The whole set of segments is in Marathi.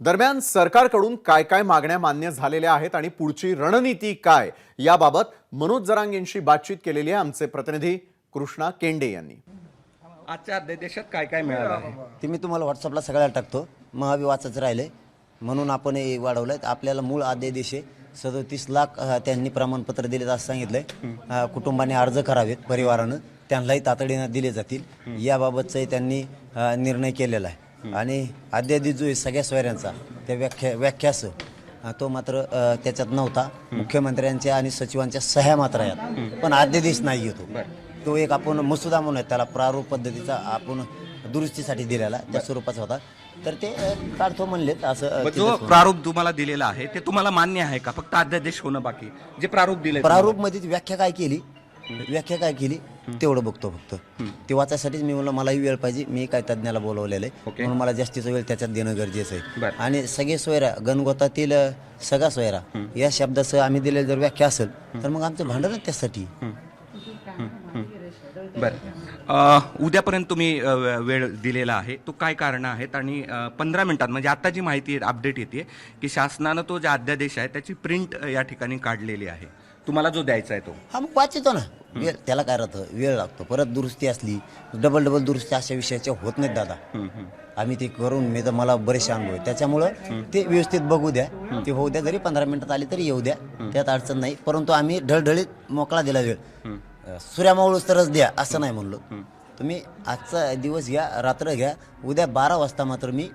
दरम्यान सरकारकडून काय काय मागण्या मान्य झालेल्या आहेत आणि पुढची रणनीती काय याबाबत मनोज जरांगेंशी बातचीत केलेली आहे आमचे प्रतिनिधी कृष्णा केंडे यांनी. आजच्या अध्यादेशात काय काय मिळालं आहे? ते मी तुम्हाला व्हॉट्सअपला सगळ्याला टाकतो. महाबी वाचच राहिले म्हणून आपण हे वाढवलं आपल्याला मूळ अध्यादेश आहे. सदोतीस लाख अ, त्यांनी प्रमाणपत्र दिले असं सांगितलंय. कुटुंबाने अर्ज करावेत परिवारानं. त्यांनाही तातडीनं दिले जातील. याबाबतचाही त्यांनी अ, निर्णय केलेला आहे. आणि अध्यादेश जो आहे सगळ्या सोयऱ्यांचा त्या व्याख्या व्याख्यास तो मात्र त्याच्यात नव्हता. मुख्यमंत्र्यांच्या आणि सचिवांच्या सह्या मात्र आहेत. पण अध्यादेश नाही येतो. तो एक आपण मसुदा म्हणूया त्याला प्रारूप पद्धतीचा आपण दुरुस्तीसाठी दिलेला त्या स्वरूपाचा होता. तर ते काढतो म्हणलेत असं जो. प्रारूप तुम्हाला दिलेला आहे ते तुम्हाला मान्य आहे का? फक्त अध्यादेश होणं बाकी. जे प्रारूप दिले प्रारूपमध्ये व्याख्या काय केली? व्याख्या काय केली? तेवढं बघतो फक्त. ते वाचायसाठीच मी म्हणलं मलाही वेळ पाहिजे. मी काय तज्ज्ञाला बोलवलेलं आहे. म्हणून मला जास्तीचा वेळ त्याच्यात देणं गरजेचं आहे. आणि सगळे सोयरा गणगोतातील सगळा सोयरा या शब्दाचं आम्ही दिलेली जर व्याख्या असेल तर मग आमचं भांडण त्यासाठी. बरं. उद्यापर्यंत तुम्ही वेळ दिलेला आहे. तो काय कारण आहेत? आणि पंधरा मिनिटात म्हणजे आता जी माहिती अपडेट येते की शासनानं तो जो अध्यादेश आहे त्याची प्रिंट या ठिकाणी काढलेली आहे. तुम्हाला जो द्यायचा आहे तो. हा मग वाचितो ना. वेळ त्याला काय राहतं? वेळ लागतो. परत दुरुस्ती असली डबल डबल दुरुस्ती अशा विषयाच्या होत नाहीत दादा. आम्ही ते करून मी तर मला बरेचसे अनुभव. त्याच्यामुळं ते व्यवस्थित बघू द्या. ते होऊ द्या. जरी पंधरा मिनिटात आले तरी येऊ द्या. त्यात अडचण नाही. परंतु आम्ही ढळढळीत मोकळा दिला वेळ. सूर्यामावळूस तरच द्या असं नाही म्हणलो. तुम्ही आजचा दिवस घ्या रात्र घ्या. उद्या बारा वाजता मात्र मी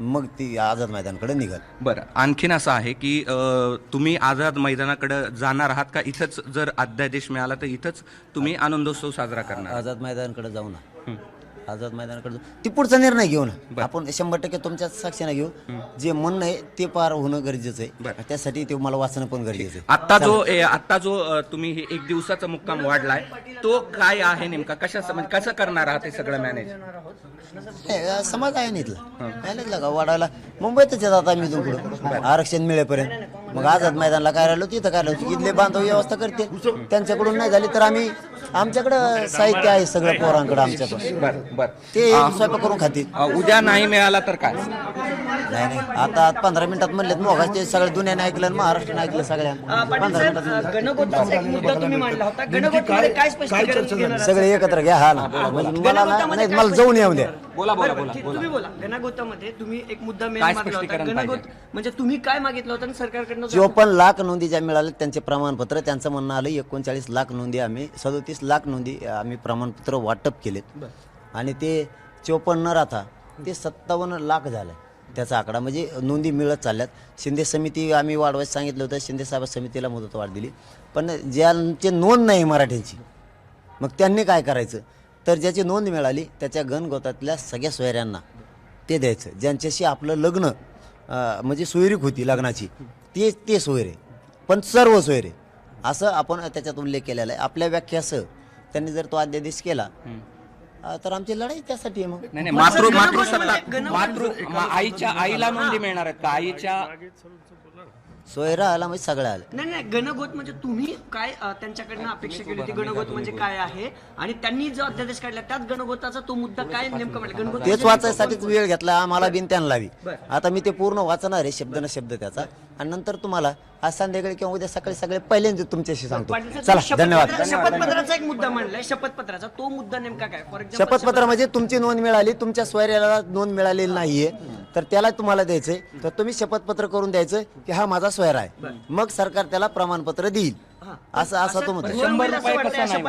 मग ती आझाद मैदानकडे निघाल. बरं आणखीन असं आहे की अ, तुम्ही आझाद मैदानाकडे जाणार आहात का? इथंच जर अध्यादेश मिळाला तर इथंच तुम्ही आनंदोत्सव साजरा करणार. आझाद मैदानाकडे जाऊ ना. आझाद मैदानाकडे जाऊ. ती पुढचा निर्णय घेऊ ना. आपण शंभर टक्के तुमच्या साक्षीने घेऊ. जे म्हणणं आहे ते पार होणं गरजेचं आहे. त्यासाठी ते मला वाचणं पण गरजेचं आहे. आता जो ए, आता जो अ, तुम्ही हे एक दिवसाचा मुक्काम वाढलाय तो काय आहे नेमका? कशा म्हणजे कसं करणार आहात हे सगळं मॅनेज नाही, अं, समाज आहे ना इथला. मॅनेजला का? वाढायला. मुंबईतच येतात आम्ही इथून पुढं. आरक्षण मिळेपर्यंत. मग आझाद मैदानला काय राहिलो? तिथं काय राहिलो? इथले बांधव व्यवस्था करते त्यांच्याकडून नाही झाली तर आम्ही आमच्याकडं साहित्य आहे सगळं पोरांकडं आमच्याकडं. बर. बर. ते स्वयंपाक करून खातील. उद्या नाही मिळाला तर काय? नाही नाही. आता पंधरा मिनिटात म्हणलेत मोगाच ते सगळ्या दुनियाने ऐकलं आणि महाराष्ट्राने ऐकलं सगळ्या. पंधरा मिनिटात म्हणले. गणगोताचा एक मुद्दा तुम्ही मांडला होता. गणगोतामध्ये काय स्पष्टीकरण घेणार सगळे एकत्र घ्या हा ना. म्हणजे मला ना- नाही मला जाऊन येऊ द्या. बोला बोला बरं, बोला. ठीक, बोला तुम्ही बोला. गणगोतामध्ये तुम्ही एक मुद्दा मेन काय मांडला होता. स्पष्टीकरण गणगोत पाहिजे? म्हणजे तुम्ही काय मागितलं होतं आणि सरकारकडनं चोपन्न लाख नोंदी ज्या मिळाल्या त्यांचे प्रमाणपत्र त्यांचं म्हणणं आलं एकोणचाळीस लाख नोंदी आम्ही सदोतीस लाख नोंदी आम्ही प्रमाणपत्र वाटप केलेत. आणि ते चोपन्न न राहता ते सत्तावन्न लाख झालं. त्याचा आकडा म्हणजे नोंदी मिळत चालल्यात. शिंदे समिती आम्ही वाढवायचं सांगितलं होतं शिंदे साहेब समितीला मुदत वाढ दिली. पण ज्यांची नोंद नाही मराठ्यांची मग त्यांनी काय करायचं? तर ज्याची नोंद मिळाली त्याच्या गणगोतातल्या सगळ्या सोयऱ्यांना ते द्यायचं. ज्यांच्याशी आपलं लग्न म्हणजे सोयरीक होती लग्नाची ते ते सोयरे. पण सर्व सोयरे. असं आपण त्याच्यात उल्लेख केलेला आहे. आपल्या व्याख्यासह त्यांनी जर तो अध्यादेश केला तर आमची लढाई त्यासाठी आहे मग. नाही नाही मातृ मातृसत्ता मातृ आईच्या आईला नोंदी मिळणार आहेत का? आईच्या सोयरा आला म्हणजे सगळं आलं. नाही नाही गणगोत म्हणजे तुम्ही काय अं, त्यांच्याकडनं अपेक्षा केली होती गणगोत म्हणजे काय आहे? आणि त्यांनी जो अध्यादेश काढला त्यात गणगोताचा तो मुद्दा काय नेमकं म्हटलं गणगोत तेच वाचायसाठीच वेळ घेतला आम्हाला बिन त्यांना लावी. आता मी ते पूर्ण वाचणार आहे शब्द न शब्द त्याचा. आणि नंतर तुम्हाला आज संध्याकाळी किंवा उद्या सकाळी सगळे पहिल्यांदा तुमच्याशी सांगतो. पाटील चला शपथपत्र- धन्यवाद. शपथपत्राचा एक मुद्दा मांडलाय शपथपत्राचा तो मुद्दा नेमका काय? फॉर एक्झाम्पल शपथपत्र म्हणजे तुमची नोंद मिळाली तुमच्या स्वैर्याला नोंद मिळालेली नाहीये. तर त्याला तुम्हाला द्यायचंय. तर तुम्ही शपथपत्र करून द्यायचं की हा माझा स्वैर आहे. मग सरकार त्याला प्रमाणपत्र देईल. असं असं तो म्हणतो शंभर रुपये कसं नाही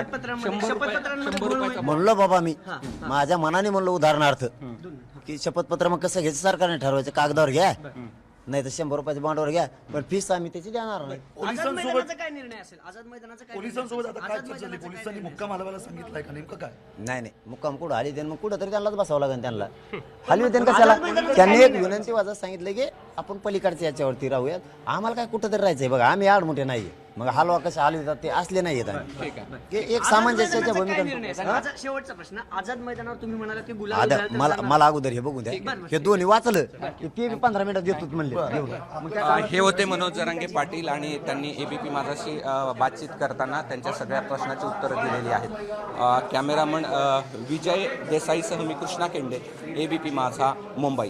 म्हणलो बाबा मी. माझ्या मनाने म्हणलो उदाहरणार्थ. की शपथपत्र मग कसं घ्यायचं? सरकारने ठरवायचं. कागदावर घ्या. नाही तर शंभर रुपयाच्या बॉन्डवर घ्या पण फीस आम्ही त्याची देणार नाही. आझाद मैदानाचा काय निर्णय असेल? आझाद मैदानाचा काय पोलिसांसोबत आता काय चर्चा झाली पोलिसांनी मुक्काम हलवायला सांगितलंय का नेमकं काय? नाही नाही मुक्काम कुठं? आली त्यांनी मग कुठं तरी त्यांनाच बसावं लागेल त्यांना. हलवी त्यांनी कशाला? त्यांनी एक विनंती वाजत सांगितलं की आपण पलीकडच्या याच्यावरती राहूयात. आम्हाला काय कुठं तरी राहायचंय बघा आम्ही आड मोठे नाहीये. मग हलवा कसे हलवितात ते असले की एक सामंजस्याच्या भूमिका शेवटचा प्रश्न. आझाद मैदानावर तुम्ही म्हणाला की गुलाब आता मला. मला अगोदर हे बघून द्या. हे दोन्ही वाचलं. की ते बी पंधरा मिनिटात देतो म्हणले. घेऊन. मग काय अ, हे होते मनोज जरांगे पाटील आणि त्यांनी एबीपी माझाशी अ, बातचीत करताना त्यांच्या सगळ्या प्रश्नाची उत्तरं दिलेली आहेत. अ, कॅमेरामन अ, विजय देसाईसह मी कृष्णा केंडे एबीपी माझा मुंबई.